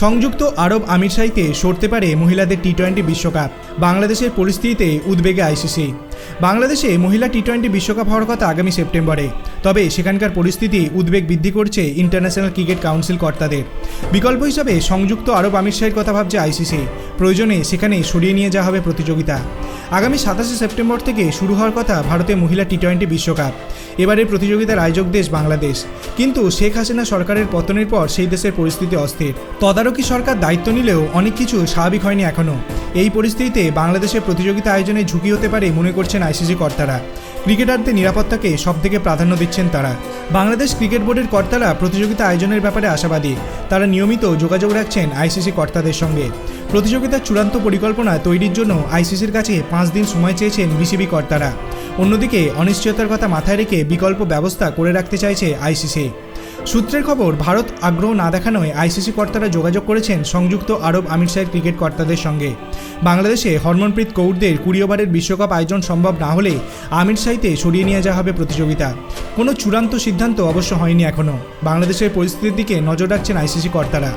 সংযুক্ত আরব আমিরশাহিতে সরতে পারে মহিলাদের টি টোয়েন্টি বিশ্বকাপ। বাংলাদেশের পরিস্থিতিতে উদ্বেগে আইসিসি। বাংলাদেশে মহিলা টি টোয়েন্টি বিশ্বকাপ হওয়ার কথা আগামী সেপ্টেম্বরে। তবে সেখানকার পরিস্থিতি উদ্বেগ বৃদ্ধি করছে ইন্টারন্যাশনাল ক্রিকেট কাউন্সিল কর্তাদের। বিকল্প হিসাবে সংযুক্ত আরব আমিরশাহির কথা ভাবছে আইসিসি। প্রয়োজনে সেখানে সরিয়ে নিয়ে যাওয়া হবে প্রতিযোগিতা। আগামী সাতাশে সেপ্টেম্বর থেকে শুরু হওয়ার কথা ভারতের মহিলা টি টোয়েন্টি বিশ্বকাপ। এবারের প্রতিযোগিতার আয়োজক দেশ বাংলাদেশ। কিন্তু শেখ হাসিনা সরকারের পতনের পর সেই দেশের পরিস্থিতি অস্থির। তদারকি সরকার দায়িত্ব নিলেও অনেক কিছু স্বাভাবিক হয়নি এখনও এই পরিস্থিতিতে বাংলাদেশের প্রতিযোগিতা আয়োজনে ঝুঁকি হতে পারে মনে করছেন আইসিসি কর্তারা। ক্রিকেটারদের নিরাপত্তাকে সবথেকে প্রাধান্য দিচ্ছেন তারা। বাংলাদেশ ক্রিকেট বোর্ডের কর্তারা প্রতিযোগিতা আয়োজনের ব্যাপারে আশাবাদী। তারা নিয়মিত যোগাযোগ রাখছেন আইসিসি কর্তাদের সঙ্গে। প্রতিযোগিতার চূড়ান্ত পরিকল্পনা তৈরির জন্য আইসিসির কাছে পাঁচ দিন সময় চেয়েছেন বিসিবি কর্তারা। অন্যদিকে অনিশ্চয়তার কথা মাথায় রেখে বিকল্প ব্যবস্থা করে রাখতে চাইছে আইসিসি। সূত্রের খবর, ভারত আগ্রহ না দেখানোয় আইসিসি কর্তারা যোগাযোগ করেছেন সংযুক্ত আরব আমির শাহের ক্রিকেট কর্তাদের সঙ্গে। বাংলাদেশে হরমনপ্রীত কৌরদের কুড়ি ওভারের বিশ্বকাপ আয়োজন সম্ভব না হলে আমির শাহিতে সরিয়ে নিয়ে যাওয়া হবে প্রতিযোগিতা। কোনো চূড়ান্ত সিদ্ধান্ত অবশ্য হয়নি এখনও বাংলাদেশের পরিস্থিতির দিকে নজর রাখছেন আইসিসি কর্তারা।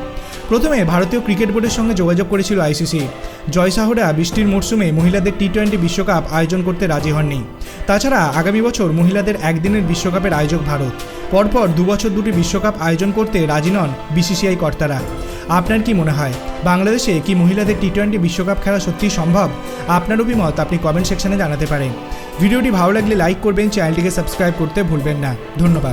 প্রথমে ভারতীয় ক্রিকেট বোর্ডের সঙ্গে যোগাযোগ করেছিল আইসিসি। জয়সাহরা বৃষ্টির মরশুমে মহিলাদের টি টোয়েন্টি বিশ্বকাপ আয়োজন করতে রাজি হননি। তাছাড়া আগামী বছর মহিলাদের একদিনের বিশ্বকাপের আয়োজক ভারত। পরপর দুবছর দুটি বিশ্বকাপ আয়োজন করতে রাজি নন বিসিসিআই কর্তারা। আপনার কি মনে হয়? বাংলাদেশে কি মহিলাদের টি টোয়েন্টি বিশ্বকাপ খেলা সত্যি সম্ভব? আপনার অভিমত আপনি কমেন্ট সেকশনে জানাতে পারেন। ভিডিওটি ভালো লাগলে লাইক করবেন, চ্যানেলটিকে সাবস্ক্রাইব করতে ভুলবেন না। ধন্যবাদ।